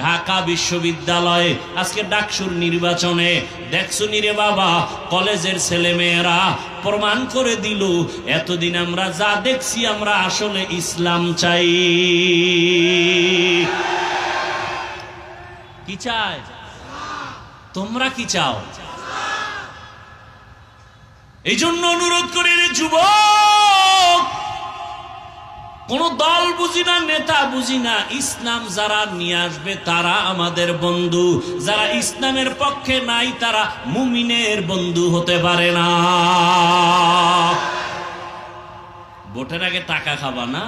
ঢাকা বিশ্ববিদ্যালয়ে আজকে ডাকসুর নির্বাচনে, দেখছ রে বাবা, কলেজের ছেলে মেয়েরা প্রমাণ করে দিল, এতদিন আমরা যা দেখছি আমরা আসলে ইসলাম চাই। কি চায়? তোমরা কি চাও? এই জন্য অনুরোধ করি যুবক কোন দল বুঝি না, নেতা বুঝি না, ইসলাম যারা নিয়ে আসবে তারা আমাদের বন্ধু। যারা ইসলামের পক্ষে নাই, তারা মুমিনের বন্ধু হতে পারে না। ভোটের আগে টাকা খাবা না?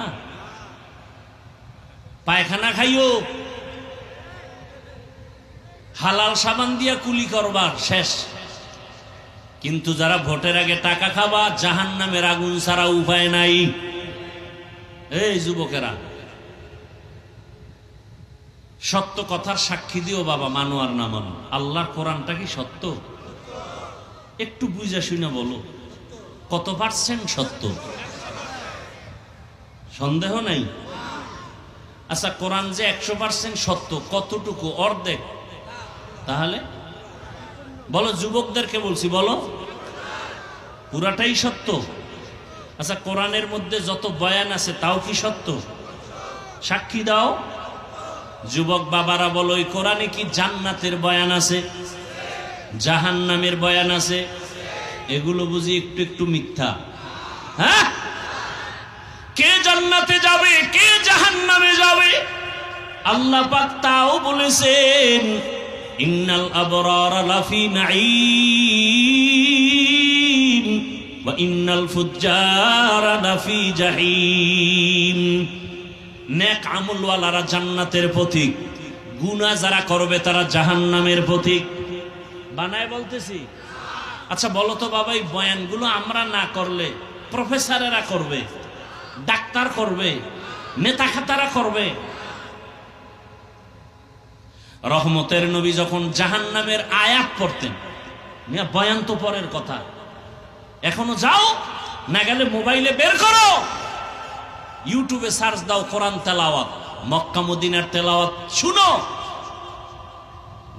পায়খানা খাইও। হালাল সাবান দিয়া কুলি করবার শেষ। কিন্তু যারা ভোটের আগে টাকা খাবা জাহান নামের আগুন ছাড়া উপায় নাই। এই যুবকেরা, সত্য কথার সাক্ষী দিও বাবা, মানো আর না মানো। আল্লাহর কোরআনটা কি সত্য? একটু বুঝা শুনে বলো। কত পার্সেন্ট সত্য? সন্দেহ নাই? আচ্ছা কোরআন যে একশো পার্সেন্ট সত্য, কতটুকু? অর্ধেক। তাহলে বলো, যুবকদেরকে বলছি, বলো। পুরাটাই সত্য? আচ্ছা কোরআনের মধ্যে যত বয়ান আছে, তাও কি সত্য? সাক্ষী দাও। যুবক বাবারা বলো ওই কোরআনে কি জান্নাতের বয়ান আছে? জাহান নামের বয়ান আছে? এগুলো বুঝি একটু একটু মিথ্যা। হ্যাঁ? কে জান্নাতে যাবে? কে জাহান নামে যাবে? আল্লাহ পাক তাও বলেছেন, ইন্নাল আবরার লাফি ওয়া ইন্নাল আমলওয়ালারা জান্নাতের পথিক গুনা যারা করবে তারা জাহান্নামের পথিক বানায় বলতেছি। আচ্ছা বলো তো বাবা এই বয়ানগুলো আমরা না করলে প্রফেসরেরা করবে, ডাক্তার করবে, নেতা খাতারা করবে। রহমতের নবী যখন জাহান নামের আয়াত পড়তেন বয়ান তো পরের কথা। এখনও যাও না গেলে মোবাইলে বের করো। ইউটিউবে সার্চ দাও কোরআন তেলাওয়াত, মক্কা মদিনার তেলাওয়াত, শুনো।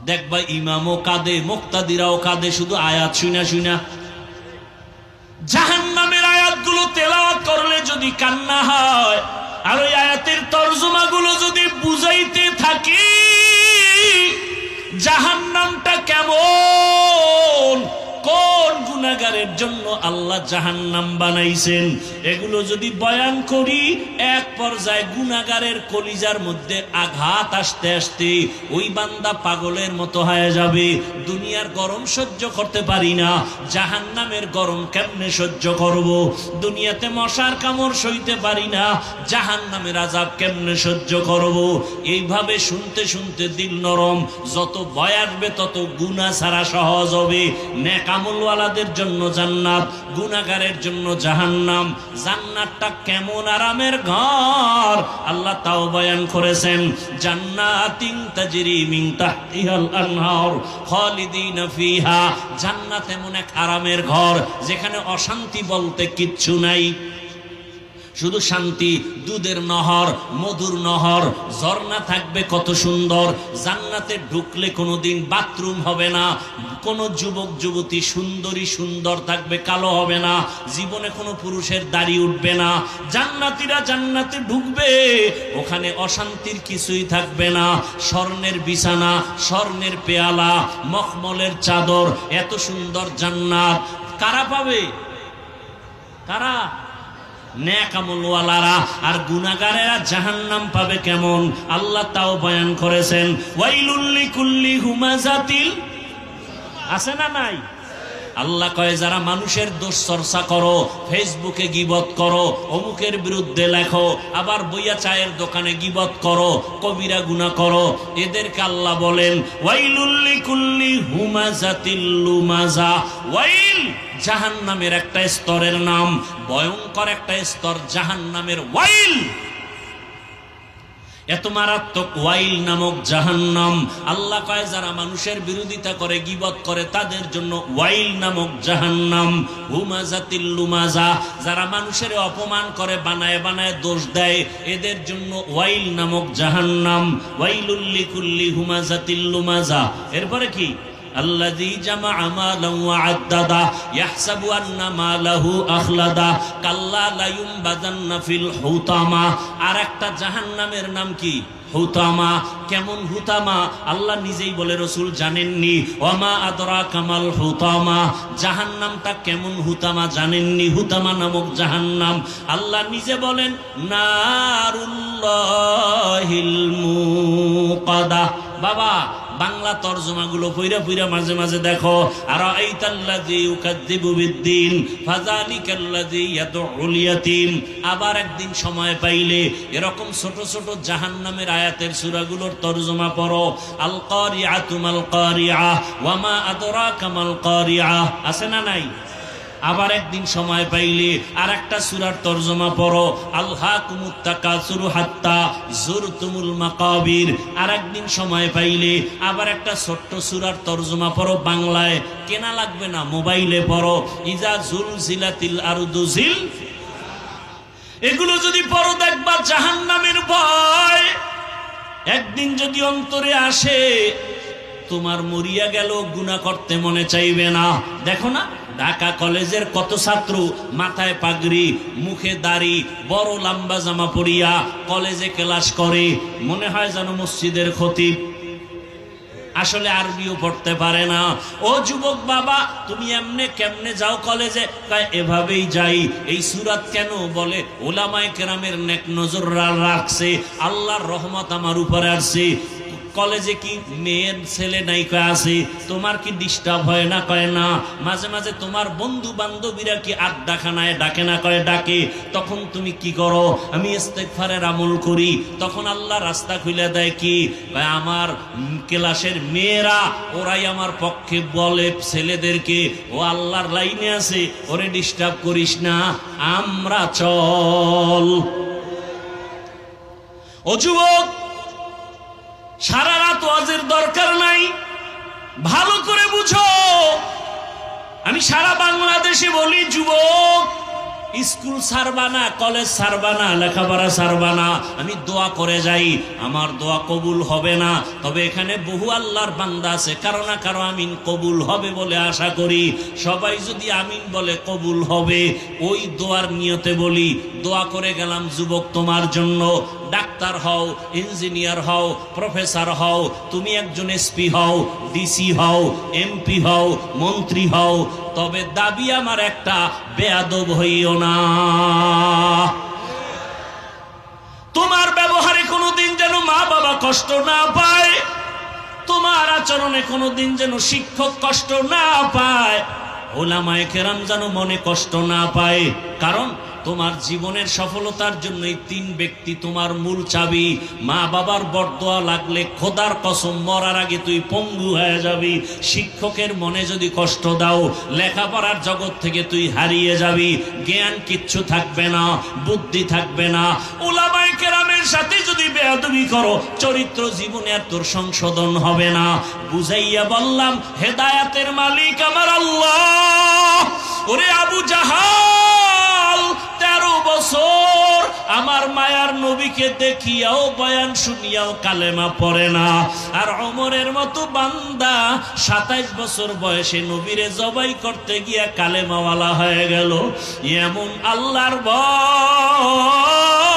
দেখবা ইমামও কাঁদে, মুক্তাদিরাও কাঁদে, শুধু আয়াত শুনা শুনা জাহান নামের আয়াতগুলো তেলাওয়াত করলে যদি কান্না হয়, আর ওই আয়াতের তর্জমাগুলো যদি বুঝাইতে থাকি জাহান কোন গুনাগারের জন্য আল্লাহ জাহান্নাম বানাইছেন। এগুলো যদি বয়ান করি, এক পর্যায়ে গুনাগারের কলিজার মধ্যে আঘাত আসতে আসতে ওই বান্দা পাগলের মতো হয়ে যাবে। দুনিয়ার গরম সহ্য করতে পারি না। জাহান্নামের গরম কেমনে সহ্য করব? দুনিয়াতে মশার কামড় সইতে পারি না। জাহান্নামের আজাব কেমনে সহ্য করব? এইভাবে শুনতে শুনতে দিল নরম। যত ভয় আসবে, তত গুণা ছাড়া সহজ হবে। নেক আমলওয়ালাদের জন্য জান্নাত গুনাগারের জন্য জাহান্নাম। জান্নাতটা কেমন আরামের ঘর? আল্লাহ তাও বয়ান করেছেন, জান্নাতিন তাজরি মিন তাহতিহাল আনহার খালিদিন ফিহা। জান্নাত এমন এক আরামের ঘর, যেখানে অশান্তি বলতে কিচ্ছু নাই। শুধু শান্তি, দুধের নহর, মধুর নহর, ঝর্ণা থাকবে কত সুন্দর, জান্নাতে ঢুকলে কোনোদিন বাথরুম হবে না, কোনো যুবক, যুবতী সুন্দরী, সুন্দর থাকবে, কালো হবে না, জীবনে কোনো পুরুষের দাড়ি উঠবে না, জান্নাতিরা জান্নাতে ঢুকবে, ওখানে অশান্তির কিছুই থাকবে না, স্বর্ণের বিছানা, স্বর্ণের পেয়ালা, মখমলের চাদর, এত সুন্দর জান্নাত, কারা পাবে? কারা? ন্যাকামলওয়ালারা আর গুনাগারেরা জাহান্নাম পাবে কেমন? আল্লাহ তাও বয়ান করেছেন ওয়াইলুল্লি কুল্লি হুমাজাতিল আছে না নাই? আল্লাহ কয়, যারা মানুষের দোষ চর্চা করো, ফেসবুকে গিবত করো, অমুকের বিরুদ্ধে লেখো, আবার বইয়া চায়ের দোকানে গিবত করো, কবিরা গুনা করো, এদেরকে আল্লাহ বলেন কুল্লি ওয়াইল জাহান নামের একটা স্তরের নাম, ভয়ঙ্কর একটা স্তর জাহান নামের ওয়াইল। এত মারাত্মক ওয়াইল নামক জাহান্নাম আল্লাহ কয় যারা মানুষের বিরোধিতা করে, গিবত করে, তাদের জন্য ওয়াইল নামক জাহান্নাম। হুমাজা তিল্লুমাজা যারা মানুষের অপমান করে, বানায় বানায় দোষ দেয়, এদের জন্য ওয়াইল নামক জাহান্নাম। ওয়াইলুল্লি কুল্লি হুমাজা তিল্লুমাজা এরপরে কি? আল্লাযী জামা আমালান ওয়া আদ্দাদা, ইয়াহসাবু আন্না মালাহু আখলাদা, কাল্লা লা ইউমবাযান্না ফিল হুতামা। আর একটা জাহান্নামের নাম কি? হুতামা। কেমন হুতামা? আল্লাহ নিজেই বলে রসুল, জানেননি। ওমা আদরা কামাল হুতামা। জাহান্নামটা কেমন হুতামা জানেননি? হুতামা নামক জাহান্নাম। আল্লাহ নিজে বলেন, নারুল্লাহিল মুকাদা। বাবা বাংলা তর্জমাগুলো পইরা পইরা মাঝে মাঝে দেখো আর আইতাল্লাযী ইউকাযযিবু বিদ্দিন, ফাযালিকাল্লাযী ইয়াদউল ইয়াতীম। আবার একদিন সময় পাইলে এরকম ছোট ছোট জাহান্নামের আয়াতের সূরাগুলোর তর্জমা পড়ো আল কারিআতু মাল কারিআ ওয়া মা আদরাকা মাল কারিআ আছে না নাই? আবার একদিন সময় পাইলে আর একটা সুরার তর্জমা পড়ো। আল্লাহ কুমুত্তাকাসুরু হাত্তা জুরতুমুল মাকাবির। আর একদিন সময় পাইলে আবার একটা ছোট্ট সুরার তর্জমা পড়ো বাংলায়। কেনা লাগবে না, মোবাইলে পড়ো। ইজা জুল জিলাতিল আরুদু জিল। এগুলো যদি পড়ো দেখবা জাহান্নামের ভয়। একদিন যদি অন্তরে আসে, তোমার মরিয়া গেল গুণা করতে মনে চাইবে না। দেখো না। ঢাকা কলেজের কত ছাত্র মাথায় পাগড়ি, মুখে দাড়ি, বড় লম্বা জামা পরিয়া কলেজে ক্লাস করে, মনে হয় যেন মসজিদের খতিব। আসলে আরবিও পড়তে পারে না। ও যুবক বাবা, তুমি এমনে কেমনে যাও কলেজে? কয় এভাবেই যাই। এই সুরাত কেন বলে? ওলামায় কেরামের নেক নজর রাখছে। আল্লাহর রহমত আমার উপরে আসছে। কলেজে কি মেয়ের ছেলে নাই কয় আছে? তোমার কি ডিস্টার্ব হয় না কয় না? মাঝে মাঝে তোমার বন্ধু বান্ধবীরা কি আড্ডাখানায় ডাকে না কয় ডাকে? তখন তুমি কি করো? আমি ইস্তেগফারের আমল করি। তখন আল্লাহ রাস্তা খুলে দেয় কি? কয় আমার ক্লাসের মেয়েরা, ওরাই আমার পক্ষে বলে ছেলেদেরকে, ও আল্লাহর লাইনে আছে, ওরে ডিস্টার্ব করিস না। আমরা চল। ও যুবক সারা রাত ওয়াজের দরকার নাই। ভালো করে বুঝো। আমি সারা বাংলাদেশে বলি, যুবক, স্কুল ছাড়বা না, কলেজ ছাড়বা না, লেখাপড়া ছাড়বা না। আমি দোয়া করে যাই, আমার দোয়া কবুল হবে না। তবে এখানে বহু আল্লাহর বান্দা আছে, কারও না কারও আমিন কবুল হবে বলে আশা করি। সবাই যদি আমিন বলে কবুল হবে, ওই দোয়ার নিয়তে বলি, দোয়া করে গেলাম যুবক তোমার জন্য। ডাক্তার হও, ইঞ্জিনিয়ার হও, প্রফেসর হও, তুমি একজন এসপি হও, ডিসি হও, এমপি হও, মন্ত্রী হও, তবে দাবি আমার একটা, বেয়াদব হইও না। তোমার ব্যবহারে কোনোদিন যেন মা বাবা কষ্ট না পায়, তোমার আচরণে কোনোদিন যেন শিক্ষক কষ্ট না পায় ওলামায় কেরাম যেন মনে কষ্ট না পায়। কারণ তোমার জীবনের সফলতার জন্য এই তিন ব্যক্তি তোমার মূল চাবি। মা বাবার বরদোয়া লাগলে খোদার কসম মরার আগে তুই পঙ্গু হয়ে যাবি। শিক্ষকের মনে যদি কষ্ট দাও, লেখাপড়ার জগৎ থেকে তুই হারিয়ে যাবি। জ্ঞান কিচ্ছু থাকবে না, বুদ্ধি থাকবে না। ওলামায় কেরামের সাথে যদি বেয়াদবি করো, চরিত্র জীবনে আর তোর সংশোধন হবে না। বুঝাইয়া বললাম, হেদায়াতের মালিক আমার আল্লাহ। ওরে আবু জাহাল, তেরো বছর আমার মায়ার নবীকে দেখিয়াও বয়ান শুনিয়াও কালেমা পড়ে না। আর অমরের মতো বান্দা সাতাইশ বছর বয়সে নবীরে জবাই করতে গিয়া কালেমাওয়ালা হয়ে গেল। এমন আল্লাহর ভয়।